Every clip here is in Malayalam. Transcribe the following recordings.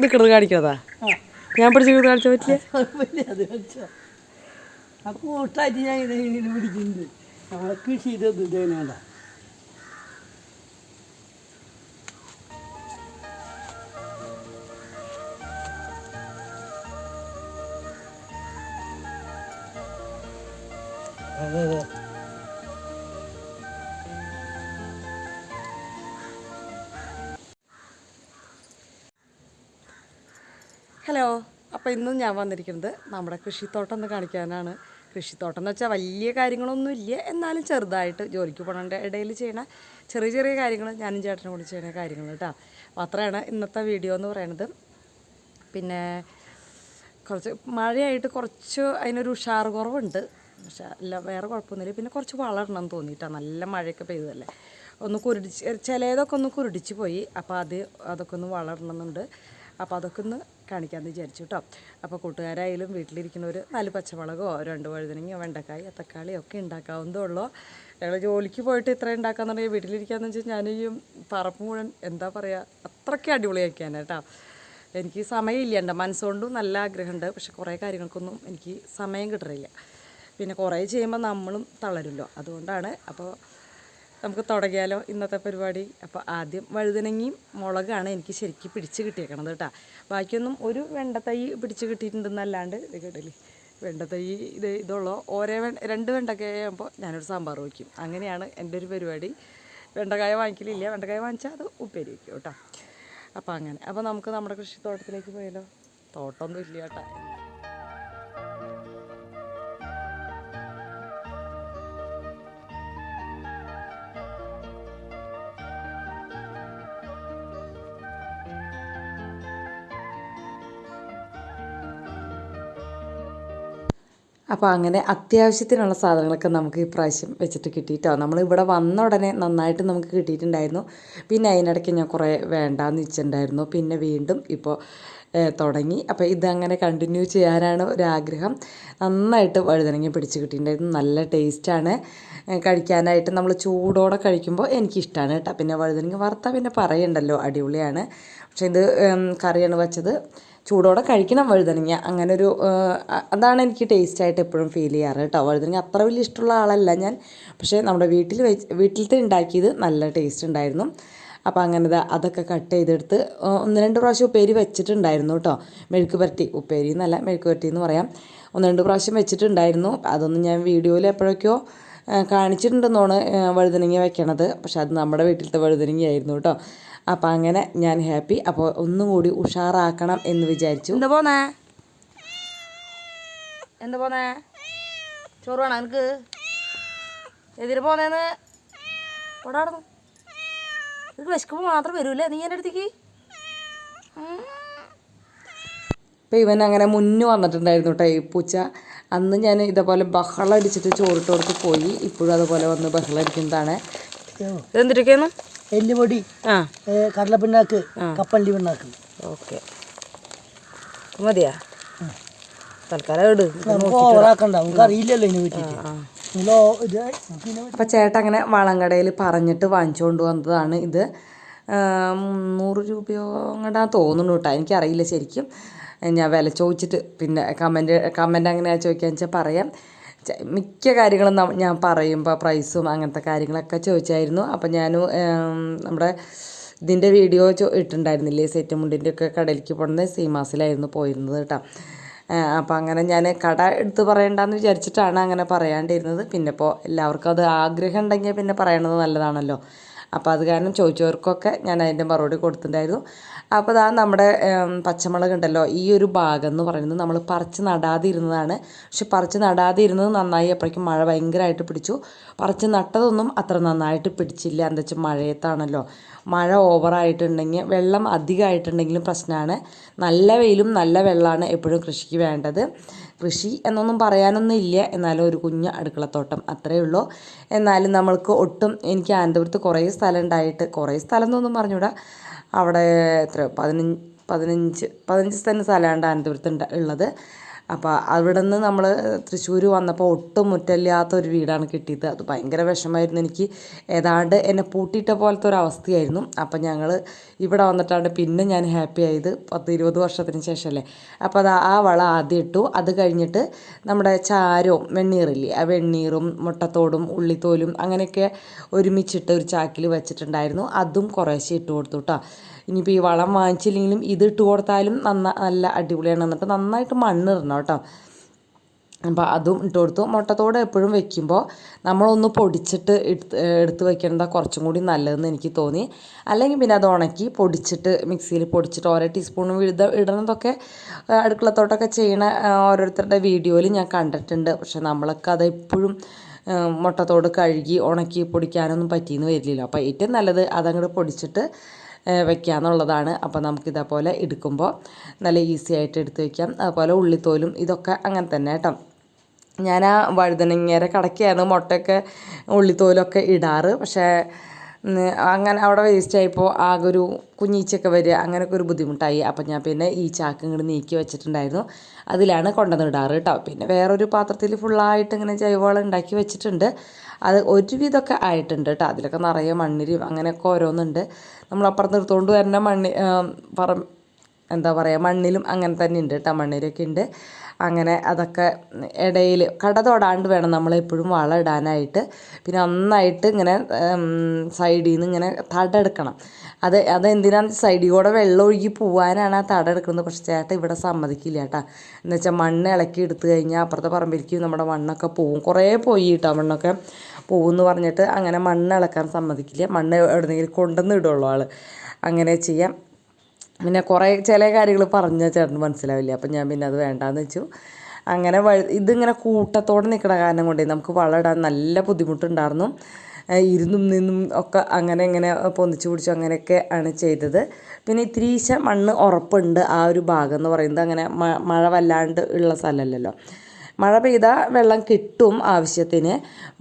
നിൽക്കുന്നത് കാണിക്കാതാ. ഞാൻ പിടിച്ചിട്ട് കാണിച്ചാൽ പറ്റില്ല. അപ്പൊ ഞാൻ കൃഷി ചെയ്തത് ഇതേനാണ്ട ഹലോ അപ്പോൾ ഇന്ന് ഞാൻ വന്നിരിക്കുന്നത് നമ്മുടെ കൃഷിത്തോട്ടം ഒന്ന് കാണിക്കാനാണ്. കൃഷിത്തോട്ടം എന്ന് വെച്ചാൽ വലിയ കാര്യങ്ങളൊന്നും ഇല്ല. എന്നാലും ചെറുതായിട്ട് ജോലിക്ക് പോകണ ഇടയിൽ ചെയ്യണ ചെറിയ ചെറിയ കാര്യങ്ങൾ ഞാനും ചേട്ടനും കൂടി ചെയ്യണ കാര്യങ്ങൾ കേട്ടോ അപ്പോൾ അത്രയാണ് ഇന്നത്തെ വീഡിയോ എന്ന് പറയുന്നത് പിന്നെ കുറച്ച് മഴയായിട്ട് കുറച്ച് അതിനൊരു ഉഷാർ കുറവുണ്ട്. പക്ഷേ അല്ല വേറെ കുഴപ്പമൊന്നുമില്ല. പിന്നെ കുറച്ച് വളരണം എന്ന് തോന്നിയിട്ടാണ് നല്ല മഴയൊക്കെ പെയ്തതല്ലേ. ഒന്ന് കുരുടിച്ച് ചിലതൊക്കെ ഒന്ന് കുരുടിച്ച് പോയി. അപ്പോൾ അത് അതൊക്കെ ഒന്ന് വളരണമെന്നുണ്ട് അപ്പോൾ അതൊക്കെ ഒന്ന് കാണിക്കാമെന്ന് വിചാരിച്ചു കേട്ടോ അപ്പോൾ കൂട്ടുകാരായാലും വീട്ടിലിരിക്കുന്നവർ നാല് പച്ചമുളകോ രണ്ട് വഴുതനങ്ങയോ വെണ്ടക്കായ തക്കാളിയോ ഒക്കെ ഉണ്ടാക്കാവുന്നതേ ഉള്ളൂ ഞങ്ങൾ ജോലിക്ക് പോയിട്ട് ഇത്ര പറഞ്ഞാൽ വീട്ടിലിരിക്കാന്ന് വെച്ചാൽ ഞാൻ ഈ പറമ്പ് മുഴുവൻ എന്താ പറയുക അത്രയ്ക്ക് അടിപൊളിയാക്കിയാണ് കേട്ടോ എനിക്ക് സമയമില്ല എന്റെ മനസ്സുകൊണ്ടും നല്ല ആഗ്രഹമുണ്ട്. പക്ഷെ കുറേ കാര്യങ്ങൾക്കൊന്നും എനിക്ക് സമയം കിട്ടണില്ല. പിന്നെ കുറേ ചെയ്യുമ്പോൾ നമ്മളും തളരുമല്ലോ അതുകൊണ്ടാണ് അപ്പോൾ നമുക്ക് തുടങ്ങിയാലോ ഇന്നത്തെ പരിപാടി. അപ്പോൾ ആദ്യം വഴുതനങ്ങയും മുളകാണ് എനിക്ക് ശരിക്കും പിടിച്ച് കിട്ടിയേക്കണത് കേട്ടോ. ബാക്കിയൊന്നും ഒരു വെണ്ടത്തൈ പിടിച്ച് കിട്ടിയിട്ടുണ്ടെന്നല്ലാണ്ട് ഇത് കേട്ടില്ലേ വെണ്ടത്തൈ ഇത് ഇതുള്ളൂ ഓരോ വെ രണ്ട് വെണ്ടക്കായ ആകുമ്പോൾ ഞാനൊരു സാമ്പാർ വയ്ക്കും. അങ്ങനെയാണ് എന്റെ ഒരു പരിപാടി. വെണ്ടക്കായ വാങ്ങിക്കലില്ല. വെണ്ടക്കായ വാങ്ങിച്ചാൽ അത് ഉപ്പേരി വയ്ക്കും കേട്ടോ. അപ്പോൾ അങ്ങനെ. അപ്പോൾ നമുക്ക് നമ്മുടെ കൃഷിത്തോട്ടത്തിലേക്ക് പോയാലോ? തോട്ടമൊന്നും ഇല്ല കേട്ടോ. അപ്പോൾ അങ്ങനെ അത്യാവശ്യത്തിനുള്ള സാധനങ്ങളൊക്കെ നമുക്ക് ഈ പ്രാവശ്യം വെച്ചിട്ട് കിട്ടിയിട്ടോ. നമ്മൾ ഇവിടെ വന്ന ഉടനെ നന്നായിട്ട് നമുക്ക് കിട്ടിയിട്ടുണ്ടായിരുന്നു. പിന്നെ അതിനിടയ്ക്ക് ഞാൻ കുറേ വേണ്ടാന്ന് വെച്ചിട്ടുണ്ടായിരുന്നു. പിന്നെ വീണ്ടും ഇപ്പോൾ തുടങ്ങി. അപ്പോൾ ഇതങ്ങനെ കണ്ടിന്യൂ ചെയ്യാനാണ് ഒരാഗ്രഹം. നന്നായിട്ട് വഴുതനങ്ങ പിടിച്ച് കിട്ടിയിട്ടുണ്ടായിരുന്നു. നല്ല ടേസ്റ്റാണ് കഴിക്കാനായിട്ട് നമ്മൾ ചൂടോടെ കഴിക്കുമ്പോൾ എനിക്കിഷ്ടമാണ് കേട്ടോ. പിന്നെ വഴുതനങ്ങ വറുത്താൽ പിന്നെ പറയണ്ടല്ലോ അടിപൊളിയാണ്. പക്ഷേ ഇത് കറിയാണ് വെച്ചത്. ചൂടോടെ കഴിക്കണം വഴുതനങ്ങ. അങ്ങനെ ഒരു അതാണ് എനിക്ക് ടേസ്റ്റായിട്ട് എപ്പോഴും ഫീൽ ചെയ്യാറ് കേട്ടോ. വഴുതനങ്ങ അത്ര വലിയ ഇഷ്ടമുള്ള ആളല്ല ഞാൻ. പക്ഷേ നമ്മുടെ വീട്ടിൽ വീട്ടിലത്തെ ഉണ്ടാക്കിയത് നല്ല ടേസ്റ്റ് ഉണ്ടായിരുന്നു. അപ്പോൾ അങ്ങനെ അതൊക്കെ കട്ട് ചെയ്തെടുത്ത് ഒന്ന് രണ്ട് പ്രാവശ്യം ഉപ്പേരി വെച്ചിട്ടുണ്ടായിരുന്നു കേട്ടോ മെഴുക്ക് പുരട്ടി ഉപ്പേരി എന്നല്ല മെഴുക്ക് പുരട്ടി എന്ന് പറയാം. ഒന്ന് രണ്ട് പ്രാവശ്യം വെച്ചിട്ടുണ്ടായിരുന്നു. അതൊന്നും ഞാൻ വീഡിയോയിൽ എപ്പോഴൊക്കെയോ കാണിച്ചിട്ടുണ്ടെന്നാണ് വഴുതനങ്ങ വെക്കണത്. പക്ഷെ അത് നമ്മുടെ വീട്ടിലത്തെ വഴുതനങ്ങയായിരുന്നു കേട്ടോ അപ്പോൾ അങ്ങനെ ഞാൻ ഹാപ്പി. അപ്പോൾ ഒന്നും കൂടി ഉഷാറാക്കണം എന്ന് വിചാരിച്ചു. എന്താ പോന്നേ? എന്താ പോന്നേ? ചോറ് വേണം എനിക്ക് എതിര് പോന്നേന്ന്? ഓടാടുന്നു ഇത് വിശക്കുമ്പോൾ മാത്രം വരൂല്ലേ? നീ എന്റെ അടുത്തേക്ക്? ഇപ്പം ഇവൻ അങ്ങനെ മുന്നു വന്നിട്ടുണ്ടായിരുന്നു കേട്ടോ ഈ പൂച്ച. അന്ന് ഞാൻ ഇതേപോലെ ബഹളം അടിച്ചിട്ട് ചോറിട്ട് കൊടുത്ത് പോയി. ഇപ്പോഴും അതുപോലെ വന്ന് ബഹളം അടിക്കുന്നതാണ്. എന്തിട്ടൊക്കെയാണ് എല്ലുപൊടി ആ. പിണ്ണാക്ക് കടലപ്പിണ്ണാക്ക് കപ്പള്ളി പിണ്ണാക്ക്. ഓക്കെ. മതിയാ? തൽക്കാലം ഇട്. നമുക്ക് ഓവറാക്കണ്ട. നമുക്ക് അറിയില്ലല്ലോ ഇതിനെ പറ്റിയിട്ട് അപ്പം ചേട്ടൻ അങ്ങനെ വളങ്കടയിൽ പറഞ്ഞിട്ട് വാങ്ങിച്ചുകൊണ്ട് വന്നതാണ് ഇത്. മുന്നൂറ് രൂപയോ അങ്ങോട്ടാ തോന്നുന്നു കേട്ടോ. എനിക്കറിയില്ല ശരിക്കും. ഞാൻ വില ചോദിച്ചിട്ട് പിന്നെ കമന്റ് കമന്റ് അങ്ങനെ ചോദിക്കാന്ന് വെച്ചാൽ പറയാം. മിക്ക കാര്യങ്ങളും ഞാൻ പറയുമ്പോൾ പ്രൈസും അങ്ങനത്തെ കാര്യങ്ങളൊക്കെ ചോദിച്ചായിരുന്നു. അപ്പം ഞാൻ നമ്മുടെ ഇതിന്റെ വീഡിയോ ഇട്ടിട്ടുണ്ടായിരുന്നില്ലേ? സെറ്റ് മുണ്ടിന്റെ ഒക്കെ കടയിലേക്ക് പോകുന്നത് സീമാസിലായിരുന്നു പോയിരുന്നത് കേട്ടോ. അപ്പം അങ്ങനെ ഞാൻ കട എടുത്ത് പറയണ്ടെന്ന് വിചാരിച്ചിട്ടാണ് അങ്ങനെ പറയാണ്ടിരുന്നത്. പിന്നെ ഇപ്പോൾ എല്ലാവർക്കും അത് ആഗ്രഹം ഉണ്ടെങ്കിൽ പിന്നെ പറയണത് നല്ലതാണല്ലോ. അപ്പോൾ അത് കാരണം ചോദിച്ചവർക്കൊക്കെ ഞാൻ അതിന്റെ മറുപടി കൊടുത്തിട്ടുണ്ടായിരുന്നു. അപ്പോൾ അതാ നമ്മുടെ പച്ചമുളക് ഉണ്ടല്ലോ ഈ ഒരു ഭാഗം എന്ന് പറയുന്നത് നമ്മൾ പറിച്ച് നടാതിരുന്നതാണ്. പക്ഷെ പറിച്ച് നടാതെ ഇരുന്നത് നന്നായി അപ്പോഴേക്കും മഴ ഭയങ്കരമായിട്ട് പിടിച്ചു. പറിച്ച് നട്ടതൊന്നും അത്ര നന്നായിട്ട് പിടിച്ചില്ല. എന്താ വെച്ചാൽ മഴയത്താണല്ലോ. മഴ ഓവറായിട്ടുണ്ടെങ്കിൽ വെള്ളം അധികമായിട്ടുണ്ടെങ്കിലും പ്രശ്നമാണ്. നല്ല വെയിലും നല്ല വെള്ളമാണ് എപ്പോഴും കൃഷിക്ക് വേണ്ടത്. കൃഷി എന്നൊന്നും പറയാനൊന്നും ഇല്ല എന്നാലും ഒരു കുഞ്ഞ് അടുക്കളത്തോട്ടം അത്രയേ ഉള്ളൂ. എന്നാലും നമ്മൾക്ക് ഒട്ടും എനിക്ക് അനന്തപുരത്ത് കുറേ സ്ഥലം ഉണ്ടായിട്ട് കുറേ സ്ഥലം എന്നൊന്നും പറഞ്ഞുകൂടാ. അവിടെ എത്ര പതിനഞ്ച് പതിനഞ്ച് പതിനഞ്ച് സെന്റ് സ്ഥലമാണ് അനന്തപുരത്ത് ഉള്ളത്. അപ്പോൾ അവിടെ നിന്ന് നമ്മൾ തൃശ്ശൂർ വന്നപ്പോൾ ഒട്ടും മുറ്റമില്ലാത്ത ഒരു വീടാണ് കിട്ടിയത്. അത് ഭയങ്കര വിഷമമായിരുന്നു എനിക്ക് ഏതാണ്ട് എന്നെ പൂട്ടിയിട്ട പോലത്തെ ഒരു അവസ്ഥയായിരുന്നു. അപ്പോൾ ഞങ്ങൾ ഇവിടെ വന്നിട്ടാണ് പിന്നെ ഞാൻ ഹാപ്പി ആയത് പത്ത് ഇരുപത് വർഷത്തിന് ശേഷമല്ലേ അപ്പോൾ അത് ആ വള ആദ്യം ഇട്ടു. അത് കഴിഞ്ഞിട്ട് നമ്മുടെ ചാരവും വെണ്ണീറില്ലേ ആ വെണ്ണീറും മുട്ടത്തോടും ഉള്ളിത്തോലും അങ്ങനെയൊക്കെ ഒരുമിച്ചിട്ട് ഒരു ചാക്കിൽ വെച്ചിട്ടുണ്ടായിരുന്നു. അതും കുറേശ്ശെ ഇട്ട് കൊടുത്തു കേട്ടോ ഇനിയിപ്പോൾ ഈ വളം വാങ്ങിച്ചില്ലെങ്കിലും ഇത് ഇട്ട് കൊടുത്താലും നന്ന നല്ല അടിപൊളിയാണ്. എന്നിട്ട് നന്നായിട്ട് മണ്ണ് ഇടണം കേട്ടോ. അപ്പോൾ അതും ഇട്ട് കൊടുത്തു. മുട്ടത്തോട് എപ്പോഴും വെക്കുമ്പോൾ നമ്മളൊന്ന് പൊടിച്ചിട്ട് എടുത്ത് എടുത്ത് വെക്കേണ്ടത് കുറച്ചും കൂടി നല്ലതെന്ന് എനിക്ക് തോന്നി. അല്ലെങ്കിൽ പിന്നെ അത് ഉണക്കി പൊടിച്ചിട്ട് മിക്സിയിൽ പൊടിച്ചിട്ട് ഓരോ ടീസ്പൂൺ വിഴുത ഇടുന്നതൊക്കെ അടുക്കളത്തോട്ടൊക്കെ ചെയ്യണ ഓരോരുത്തരുടെ വീഡിയോയിൽ ഞാൻ കണ്ടിട്ടുണ്ട്. പക്ഷെ നമ്മളൊക്കെ അത് എപ്പോഴും മുട്ടത്തോട് കഴുകി ഉണക്കി പൊടിക്കാനൊന്നും പറ്റിയെന്ന് വരില്ലല്ലോ. അപ്പോൾ ഏറ്റവും നല്ലത് അതങ്ങോട്ട് പൊടിച്ചിട്ട് വെക്കാന്നുള്ളതാണ്. അപ്പോൾ നമുക്കിതേപോലെ എടുക്കുമ്പോൾ നല്ല ഈസി ആയിട്ട് എടുത്ത് വയ്ക്കാം അതുപോലെ ഉള്ളിത്തോലും ഇതൊക്കെ അങ്ങനെ തന്നെ കേട്ടോ. ഞാൻ ആ വഴുതനങ്ങേരെ കടക്കായിരുന്നു മുട്ടയൊക്കെ ഉള്ളിത്തോലൊക്കെ ഇടാറ്. പക്ഷേ അങ്ങനെ അവിടെ വേസ്റ്റ് ആയപ്പോൾ ആകെ ഒരു കുഞ്ഞീച്ചൊക്കെ വരിക അങ്ങനെയൊക്കെ ഒരു ബുദ്ധിമുട്ടായി. അപ്പം ഞാൻ പിന്നെ ഈ ചാക്ക് ഇങ്ങോട്ട് നീക്കി വെച്ചിട്ടുണ്ടായിരുന്നു. അതിലാണ് കൊണ്ടുവന്ന് ഇടാറ് കേട്ടോ. പിന്നെ വേറൊരു പാത്രത്തിൽ ഫുള്ളായിട്ട് ഇങ്ങനെ ജൈവവളം ഉണ്ടാക്കി വെച്ചിട്ടുണ്ട്. അത് ഒരുവിധമൊക്കെ ആയിട്ടുണ്ട് കേട്ടോ അതിലൊക്കെ നിറയെ മണ്ണിരും അങ്ങനെയൊക്കെ ഓരോന്നുണ്ട്. നമ്മൾ അപ്പുറത്ത് എടുത്തുകൊണ്ട് വരുന്ന മണ്ണി പറ എന്താ പറയുക മണ്ണിലും അങ്ങനെ തന്നെ ഉണ്ട് കേട്ടോ മണ്ണിലൊക്കെ ഉണ്ട്. അങ്ങനെ അതൊക്കെ ഇടയിൽ കട തൊടാണ്ട് വേണം നമ്മളെപ്പോഴും വളം ഇടാനായിട്ട്. പിന്നെ നന്നായിട്ട് ഇങ്ങനെ സൈഡിൽ നിന്ന് ഇങ്ങനെ തടെടുക്കണം അത് അതെന്തിനാന്ന് സൈഡിൽ കൂടെ വെള്ളം ഒഴുകി പോവാനാണ് ആ തടെടുക്കുന്നത് പക്ഷേ ചേട്ട ഇവിടെ സമ്മതിക്കില്ല കേട്ടോ എന്ന് വെച്ചാൽ മണ്ണ് ഇളക്കി എടുത്ത് കഴിഞ്ഞാൽ അപ്പുറത്തെ പറമ്പിലേക്ക് നമ്മുടെ മണ്ണൊക്കെ പോവും. കുറേ പോയി കേട്ടോ മണ്ണൊക്കെ പോകുമെന്ന് പറഞ്ഞിട്ട് അങ്ങനെ മണ്ണ് ഇളക്കാൻ സമ്മതിക്കില്ല. മണ്ണ് എവിടെന്നെങ്കിലും കൊണ്ടുവന്ന് ഇടുള്ളൂ ആൾ അങ്ങനെ ചെയ്യാം. പിന്നെ കുറേ ചില കാര്യങ്ങൾ പറഞ്ഞ ചേട്ടന് മനസ്സിലാവില്ല. അപ്പം ഞാൻ പിന്നെ അത് വേണ്ടാന്ന് വെച്ചു. അങ്ങനെ ഇതിങ്ങനെ കൂട്ടത്തോടെ നിൽക്കണ കാരണം കൊണ്ടേ നമുക്ക് വളമിടാൻ നല്ല ബുദ്ധിമുട്ടുണ്ടായിരുന്നു ഇരുന്നും നിന്നും ഒക്കെ അങ്ങനെ ഇങ്ങനെ പൊന്നിച്ചു പിടിച്ചു അങ്ങനെയൊക്കെ ആണ് ചെയ്തത്. പിന്നെ ഇത്തിരീശ മണ്ണ് ഉറപ്പുണ്ട് ആ ഒരു ഭാഗം എന്ന് പറയുന്നത്. അങ്ങനെ മഴ വല്ലാണ്ട് ഉള്ള സ്ഥലമല്ലല്ലോ മഴ പെയ്താൽ വെള്ളം കിട്ടും ആവശ്യത്തിന്.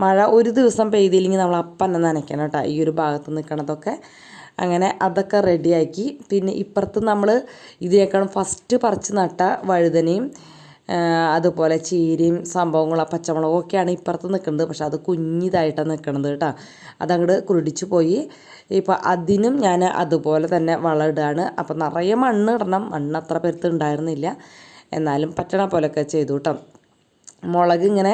മഴ ഒരു ദിവസം പെയ്തില്ലെങ്കിൽ നമ്മൾ അപ്പം തന്നെ നനയ്ക്കണം കേട്ടോ ഈ ഒരു ഭാഗത്ത് നിൽക്കണതൊക്കെ അങ്ങനെ അതൊക്കെ റെഡിയാക്കി. പിന്നെ ഇപ്പുറത്ത് നമ്മൾ ഇതിനേക്കാളും ഫസ്റ്റ് പറിച്ച് നട്ട വഴുതനയും അതുപോലെ ചീരയും സംഭവങ്ങളും പച്ചമുളകും ഒക്കെയാണ് ഇപ്പുറത്ത് നിൽക്കുന്നത് പക്ഷെ അത് കുഞ്ഞിതായിട്ടാണ് നിൽക്കുന്നത് കേട്ടോ. അതങ്ങോട്ട് കുരുടിച്ച് പോയി. ഇപ്പോൾ അതിനും ഞാൻ അതുപോലെ തന്നെ വളം ഇടുകയാണ് അപ്പോൾ നിറയെ മണ്ണ് ഇടണം. മണ്ണ് അത്ര പെരുത്ത് ഉണ്ടായിരുന്നില്ല. എന്നാലും പറ്റണ പോലെയൊക്കെ ചെയ്തു കേട്ടോ. മുളക് ഇങ്ങനെ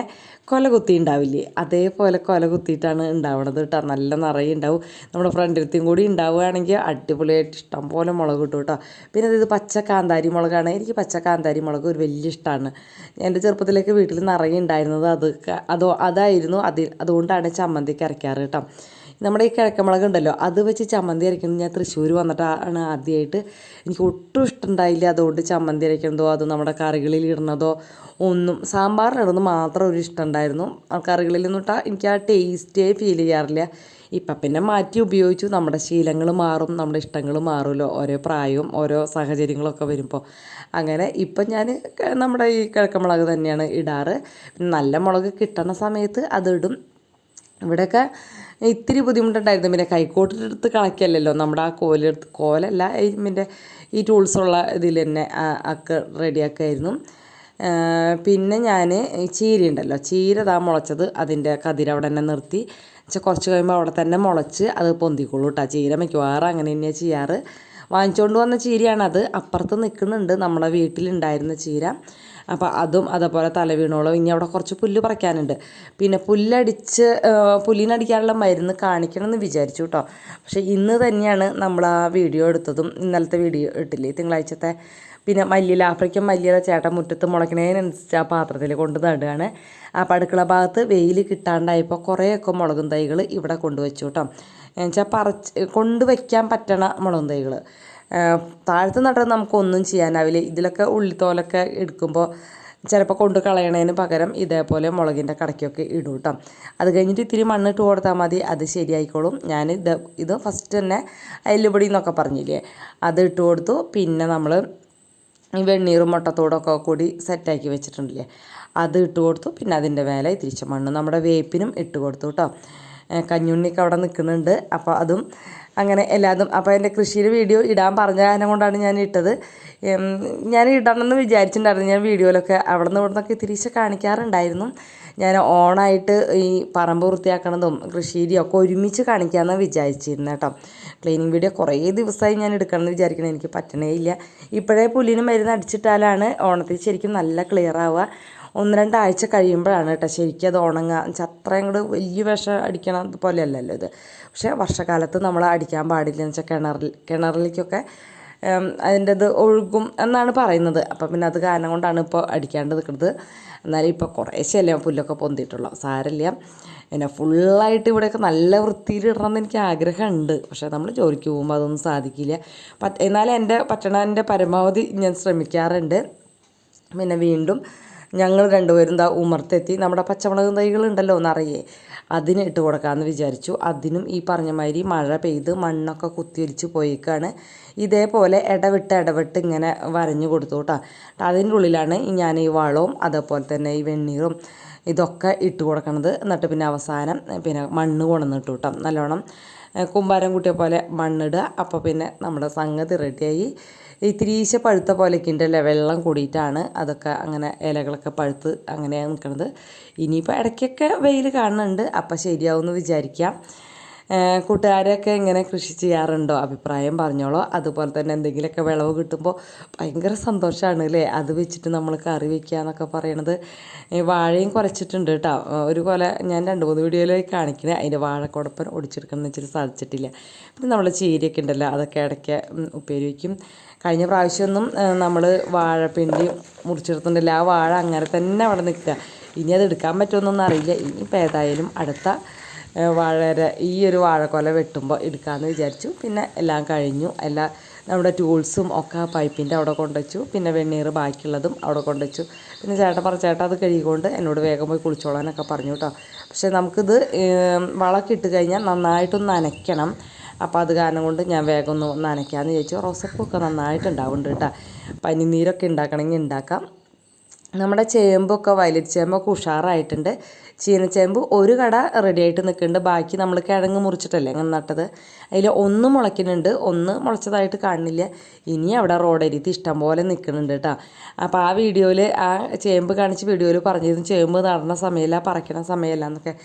കൊല കുത്തി ഉണ്ടാവില്ലേ അതേപോലെ കൊല കുത്തിയിട്ടാണ് ഉണ്ടാവണത് കേട്ടോ. നല്ല നിറയെ ഉണ്ടാവും നമ്മുടെ ഫ്രണ്ടിലത്തെയും കൂടി ഉണ്ടാവുകയാണെങ്കിൽ അടിപൊളിയായിട്ട് ഇഷ്ടം പോലെ മുളക് കിട്ടും കേട്ടോ. പിന്നെ ഇത് പച്ച കാന്താരി മുളകാണ്. എനിക്ക് പച്ച കാന്താരി മുളക് ഒരു വലിയ ഇഷ്ടമാണ് എന്റെ ചെറുപ്പത്തിലേക്ക് വീട്ടിൽ നിറയെ ഉണ്ടായിരുന്നത് അത് അതോ അതായിരുന്നു അതിൽ അതുകൊണ്ടാണ് ചമ്മന്തിക്ക് അരയ്ക്കാറ് കേട്ടോ. നമ്മുടെ ഈ കിഴക്കമുളക് ഉണ്ടല്ലോ അത് വെച്ച് ചമ്മന്തി അരയ്ക്കുന്നത് ഞാൻ തൃശ്ശൂർ വന്നിട്ടാണ് ആദ്യമായിട്ട് എനിക്ക് ഒട്ടും ഇഷ്ടമുണ്ടായില്ല അതുകൊണ്ട് ചമ്മന്തി അരയ്ക്കുന്നതോ അത് നമ്മുടെ കറികളിൽ ഇടുന്നതോ ഒന്നും. സാമ്പാറിനിടുന്നത് മാത്രം ഒരു ഇഷ്ടമുണ്ടായിരുന്നു ആ കറികളിൽ നിന്നിട്ടാ എനിക്ക് ആ ടേസ്റ്റേ ഫീൽ ചെയ്യാറില്ല. ഇപ്പം പിന്നെ മാറ്റി ഉപയോഗിച്ചു. നമ്മുടെ ശീലങ്ങൾ മാറും നമ്മുടെ ഇഷ്ടങ്ങൾ മാറുമല്ലോ. ഓരോ പ്രായവും ഓരോ സാഹചര്യങ്ങളൊക്കെ വരുമ്പോൾ. അങ്ങനെ ഇപ്പം ഞാൻ നമ്മുടെ ഈ കിഴക്കമുളക് തന്നെയാണ് ഇടാറ്. നല്ല മുളക് കിട്ടുന്ന സമയത്ത് അതിടും ഇവിടെയൊക്കെ ഇത്തിരി ബുദ്ധിമുട്ടുണ്ടായിരുന്നു. പിന്നെ കൈക്കോട്ടിലെടുത്ത് കളയ്ക്കല്ലല്ലോ നമ്മുടെ ആ കോലെടുത്ത് കോലല്ല ഇതിന്റെ ഈ ടൂൾസുള്ള ഇതിൽ തന്നെ ഒക്കെ റെഡിയാക്കായിരുന്നു. പിന്നെ ഞാൻ ചീര ഉണ്ടല്ലോ. ചീര താ മുളച്ചത് അതിന്റെ കതിരവിടെ തന്നെ നിർത്തി. വെച്ചാൽ കുറച്ച് കഴിയുമ്പോൾ അവിടെ തന്നെ മുളച്ച് അത് പൊന്തിക്കോളൂ കേട്ടോ. ചീര മിക്കവാറും അങ്ങനെ തന്നെയാണ് ചെയ്യാറ്. വാങ്ങിച്ചുകൊണ്ട് വന്ന ചീരയാണത്. അപ്പുറത്ത് നിൽക്കുന്നുണ്ട് നമ്മുടെ വീട്ടിലുണ്ടായിരുന്ന ചീര. അപ്പോൾ അതും അതേപോലെ തല വീണോളും. ഇനി അവിടെ കുറച്ച് പുല്ല് പറിക്കാനുണ്ട്. പിന്നെ പുല്ലടിച്ച് പുല്ലിനടിക്കാനുള്ള മരുന്ന് കാണിക്കണം എന്ന് വിചാരിച്ചു കേട്ടോ പക്ഷേ ഇന്ന് തന്നെയാണ് നമ്മൾ ആ വീഡിയോ എടുത്തതും ഇന്നലത്തെ വീഡിയോ ഇട്ടില്ലേ? തിങ്കളാഴ്ചത്തെ. പിന്നെ മല്ലിയില ആഫ്രിക്കൻ മല്ലിയില ചേട്ടൻ മുറ്റത്ത് മുളയ്ക്കണതിനനുസരിച്ച് ആ പാത്രത്തിൽ കൊണ്ട് നടുകയാണ്. ആ പടുക്കള ഭാഗത്ത് വെയിൽ കിട്ടാണ്ടായപ്പോൾ കുറേയൊക്കെ മുളകും തൈകൾ ഇവിടെ കൊണ്ടുവച്ചു കേട്ടോ എന്നുവെച്ചാൽ പറ കൊണ്ടുവയ്ക്കാൻ പറ്റണ മുളകും തൈകൾ താഴത്ത് നട്ടത് നമുക്കൊന്നും ചെയ്യാനാവില്ല. ഇതിലൊക്കെ ഉള്ളിത്തോലൊക്കെ എടുക്കുമ്പോൾ ചിലപ്പോൾ കൊണ്ട് കളയണതിന് പകരം ഇതേപോലെ മുളകിന്റെ കടയ്ക്കൊക്കെ ഇടും കേട്ടോ അത് കഴിഞ്ഞിട്ട് ഇത്തിരി മണ്ണിട്ട് കൊടുത്താൽ മതി. അത് ശരിയായിക്കോളും. ഞാൻ ഇത് ഇത് ഫസ്റ്റ് തന്നെ എല്ലുപൊടി എന്നൊക്കെ പറഞ്ഞില്ലേ അത് ഇട്ട് കൊടുത്തു. പിന്നെ നമ്മൾ ഈ വെണ്ണീറും മുട്ടത്തോടൊക്കെ കൂടി സെറ്റാക്കി വെച്ചിട്ടുണ്ടല്ലേ അത് ഇട്ട് കൊടുത്തു. പിന്നെ അതിന്റെ മേലെ തിരിച്ച മണ്ണ് നമ്മുടെ വേപ്പിനും ഇട്ട് കൊടുത്തു കേട്ടോ കഞ്ഞുണ്ണിക്ക് അവിടെ നിൽക്കുന്നുണ്ട് അപ്പോൾ അതും അങ്ങനെ എല്ലാതും. അപ്പോൾ എന്റെ കൃഷിയിൽ വീഡിയോ ഇടാൻ പറഞ്ഞ കാരണം കൊണ്ടാണ് ഞാൻ ഇട്ടത്. ഞാൻ ഇടണമെന്ന് വിചാരിച്ചിട്ടുണ്ടായിരുന്നു. ഞാൻ വീഡിയോയിലൊക്കെ അവിടെ നിന്ന് ഇവിടെ തിരിച്ച് കാണിക്കാറുണ്ടായിരുന്നു. ഞാൻ ഓണായിട്ട് ഈ പറമ്പ് വൃത്തിയാക്കണതും കൃഷിയിലും ഒക്കെ ഒരുമിച്ച് കാണിക്കാമെന്ന് വിചാരിച്ചിരുന്നു കേട്ടോ ക്ലീനിങ് വീഡിയോ കുറേ ദിവസമായി ഞാൻ എടുക്കണമെന്ന് വിചാരിക്കണം. എനിക്ക് പറ്റണേ ഇല്ല. ഇപ്പോഴേ പുല്ലിന് മരുന്ന് അടിച്ചിട്ടാലാണ് ഓണത്തിൽ ശരിക്കും നല്ല ക്ലിയർ ആവുക. ഒന്ന് രണ്ടാഴ്ച കഴിയുമ്പോഴാണ് കേട്ടോ ശരിക്കും അത് ഉണങ്ങുക. എന്നുവെച്ചാൽ അത്രയും കൂടെ വലിയ വിഷം അടിക്കണ പോലെയല്ലല്ലോ ഇത്. പക്ഷേ വർഷക്കാലത്ത് നമ്മൾ അടിക്കാൻ പാടില്ല. എന്ന് വെച്ചാൽ കിണറിൽ കിണറിലേക്കൊക്കെ അതിന്റെ ഇത് ഒഴുകും എന്നാണ് പറയുന്നത്. അപ്പം പിന്നെ അത് കാരണം കൊണ്ടാണ് ഇപ്പോൾ അടിക്കാണ്ട് നിൽക്കുന്നത്. എന്നാലും ഇപ്പോൾ കുറേശ്ശല്ലേ പുല്ലൊക്കെ പൊന്തിയിട്ടുള്ളൂ. സാരമില്ല. പിന്നെ ഫുള്ളായിട്ട് ഇവിടെയൊക്കെ നല്ല വൃത്തിയിൽ ഇടണമെന്ന് എനിക്ക് ആഗ്രഹമുണ്ട്. പക്ഷേ നമ്മൾ ജോലിക്ക് പോകുമ്പോൾ അതൊന്നും സാധിക്കില്ല. പറ്റ എന്നാലും എന്റെ പറ്റണതിന്റെ പരമാവധി ഞാൻ ശ്രമിക്കാറുണ്ട്. പിന്നെ വീണ്ടും ഞങ്ങൾ രണ്ടുപേരും ദാ ഉമർത്തെത്തി. നമ്മുടെ പച്ചമുളക് തൈകളുണ്ടല്ലോ നിറയെ. അതിന് ഇട്ട് കൊടുക്കാമെന്ന് വിചാരിച്ചു. അതിനും ഈ പറഞ്ഞ മാതിരി മഴ പെയ്ത് മണ്ണൊക്കെ കുത്തിയൊലിച്ച് പോയിക്കാണ്. ഇതേപോലെ ഇടവിട്ട് ഇടവിട്ട് ഇങ്ങനെ വരഞ്ഞു കൊടുത്തു കേട്ടോ. അതിന്റെ ഉള്ളിലാണ് ഞാൻ ഈ വളവും അതേപോലെ തന്നെ ഈ വെണ്ണീറും ഇതൊക്കെ ഇട്ട് കൊടുക്കണത്. എന്നിട്ട് പിന്നെ അവസാനം പിന്നെ മണ്ണ് കൊണ്ടുവന്നിട്ടു കേട്ടോ. നല്ലോണം കുമ്പാരം കുട്ടിയെ പോലെ മണ്ണിടുക. അപ്പോൾ പിന്നെ നമ്മുടെ സംഗതി റെഡിയായി ഇത്തിരീശ പഴുത്ത പോലെയൊക്കെ ഉണ്ടല്ലേ? വെള്ളം കൂടിയിട്ടാണ് അതൊക്കെ അങ്ങനെ ഇലകളൊക്കെ പഴുത്ത് അങ്ങനെയാണ് നിൽക്കുന്നത് ഇനിയിപ്പോൾ ഇടയ്ക്കൊക്കെ വെയിൽ കാണുന്നുണ്ട്. അപ്പോൾ ശരിയാവുമെന്ന് വിചാരിക്കാം. കൂട്ടുകാരൊക്കെ ഇങ്ങനെ കൃഷി ചെയ്യാറുണ്ടോ? അഭിപ്രായം പറഞ്ഞോളോ. അതുപോലെ തന്നെ എന്തെങ്കിലുമൊക്കെ വിളവ് കിട്ടുമ്പോൾ ഭയങ്കര സന്തോഷമാണ് അല്ലേ? അത് വെച്ചിട്ട് നമ്മൾ കറി വെക്കുക എന്നൊക്കെ പറയണത്. വാഴയും കുറച്ചിട്ടുണ്ട് കേട്ടോ. ഒരു കൊല ഞാൻ രണ്ട് മൂന്ന് വീഡിയോയിലായി കാണിക്കുന്നത് അതിന്റെ വാഴക്കുടപ്പൻ ഒടിച്ചെടുക്കണം എന്ന് വെച്ചിട്ട് സാധിച്ചിട്ടില്ല. പിന്നെ നമ്മൾ ചീരയൊക്കെ ഉണ്ടല്ലോ അതൊക്കെ ഇടയ്ക്ക് ഉപ്പേരി വയ്ക്കും കഴിഞ്ഞ പ്രാവശ്യമൊന്നും നമ്മൾ വാഴപ്പിണ്ടി മുറിച്ചെടുത്തിട്ടില്ല ആ വാഴ അങ്ങനെ തന്നെ അവിടെ നിൽക്കുക. ഇനി അത് എടുക്കാൻ പറ്റുമെന്നൊന്നും അറിയില്ല. ഇനിയിപ്പോൾ ഏതായാലും അടുത്ത വാഴര ഈ ഒരു വാഴക്കൊല വെട്ടുമ്പോൾ എടുക്കാമെന്ന് വിചാരിച്ചു. പിന്നെ എല്ലാം കഴിഞ്ഞു. എല്ലാ നമ്മുടെ ടൂൾസും ഒക്കെ പൈപ്പിന്റെ അവിടെ കൊണ്ടുവച്ചു. പിന്നെ വെണ്ണീർ ബാക്കിയുള്ളതും അവിടെ കൊണ്ടുവച്ചു. പിന്നെ ചേട്ടൻ പറഞ്ഞു ചേട്ടൻ അത് കഴുകിക്കൊണ്ട് എന്നോട് വേഗം പോയി കുളിച്ചോളാനൊക്കെ പറഞ്ഞു കേട്ടോ പക്ഷേ നമുക്കിത് വളമൊക്കെ ഇട്ട് കഴിഞ്ഞാൽ നന്നായിട്ടൊന്ന് നനയ്ക്കണം അപ്പോൾ അത് കാരണം കൊണ്ട് ഞാൻ വേഗം ഒന്ന് നനയ്ക്കാമെന്ന് ചോദിച്ചു റോസപ്പൂക്കെ നന്നായിട്ട് നന്നായിട്ടുണ്ടാവുന്നുണ്ട് കേട്ടോ പനിനീരൊക്കെ ഉണ്ടാക്കണമെങ്കിൽ ഉണ്ടാക്കാം. നമ്മുടെ ചേമ്പൊക്കെ വയലറ്റ് ചേമ്പൊക്കെ ഉഷാറായിട്ടുണ്ട്. ചീനച്ചേമ്പ് ഒരു കട റെഡി ആയിട്ട് നിൽക്കുന്നുണ്ട്. ബാക്കി നമ്മൾ കിഴങ്ങ് മുറിച്ചിട്ടല്ലേ അങ്ങനെ നട്ടത്. അതിൽ ഒന്ന് മുളയ്ക്കുന്നുണ്ട്. ഒന്ന് മുളച്ചതായിട്ട് കാണുന്നില്ല ഇനി അവിടെ റോഡരിത്ത് ഇഷ്ടം പോലെ നിൽക്കുന്നുണ്ട് കേട്ടോ. അപ്പോൾ ആ വീഡിയോയിൽ ആ ചേമ്പ് കാണിച്ച വീഡിയോയിൽ പറഞ്ഞിരുന്നു ചേമ്പ് നടണ സമയമല്ല പറിക്കണ സമയമല്ല എന്നൊക്കെ.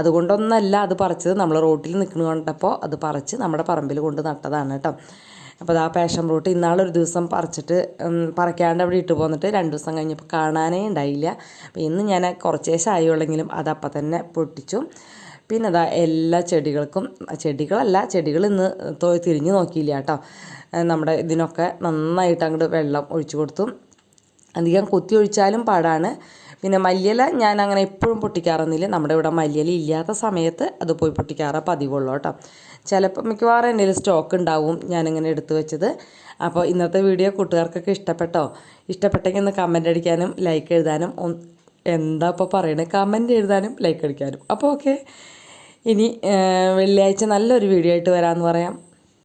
അതുകൊണ്ടൊന്നല്ല അത് പറിച്ചത്. നമ്മൾ റോട്ടിൽ നിൽക്കുന്നത് കണ്ടപ്പോൾ അത് പറിച്ച് നമ്മുടെ പറമ്പിൽ കൊണ്ട് നട്ടതാണ് കേട്ടോ. അപ്പോൾ ആ പാഷൻ ഫ്രൂട്ട് ഇന്നാളൊരു ദിവസം പറിച്ചിട്ട് പറിക്കാണ്ട് അവിടെ ഇട്ട് പോന്നിട്ട് രണ്ട് ദിവസം കഴിഞ്ഞപ്പോൾ കാണാനേ ഉണ്ടായില്ല അപ്പോൾ ഇന്ന് ഞാൻ കുറച്ച് ആയുള്ളെങ്കിലും അതപ്പം തന്നെ പൊട്ടിച്ചു. പിന്നെ അതാ എല്ലാ ചെടികൾക്കും ചെടികളല്ല ചെടികൾ ഇന്ന് തിരിഞ്ഞു നോക്കിയില്ല കേട്ടോ. നമ്മുടെ ഇതിനൊക്കെ നന്നായിട്ട് അങ്ങോട്ട് വെള്ളം ഒഴിച്ചു കൊടുത്തു. അധികം കുത്തി ഒഴിച്ചാലും പാടാണ്. പിന്നെ മല്ലിയില ഞാൻ അങ്ങനെ എപ്പോഴും പൊട്ടിക്കാറൊന്നുമില്ല. നമ്മുടെ ഇവിടെ മല്ലിയില ഇല്ലാത്ത സമയത്ത് അത് പോയി പൊട്ടിക്കാറ് പതിവുള്ളൂ കേട്ടോ. ചിലപ്പോൾ മിക്കവാറും എന്റെ സ്റ്റോക്ക് ഉണ്ടാവും. ഞാനിങ്ങനെ എടുത്തു വെച്ചത്. അപ്പോൾ ഇന്നത്തെ വീഡിയോ കൂട്ടുകാർക്കൊക്കെ ഇഷ്ടപ്പെട്ടോ? ഇഷ്ടപ്പെട്ടെങ്കിൽ ഒന്ന് കമന്റ് അടിക്കാനും ലൈക്ക് എഴുതാനും എന്താ ഇപ്പോൾ പറയണത് കമന്റ് എഴുതാനും ലൈക്ക് അടിക്കാനും. അപ്പോൾ ഓക്കെ ഇനി വെള്ളിയാഴ്ച നല്ലൊരു വീഡിയോ ആയിട്ട് വരാമെന്ന് പറയാം.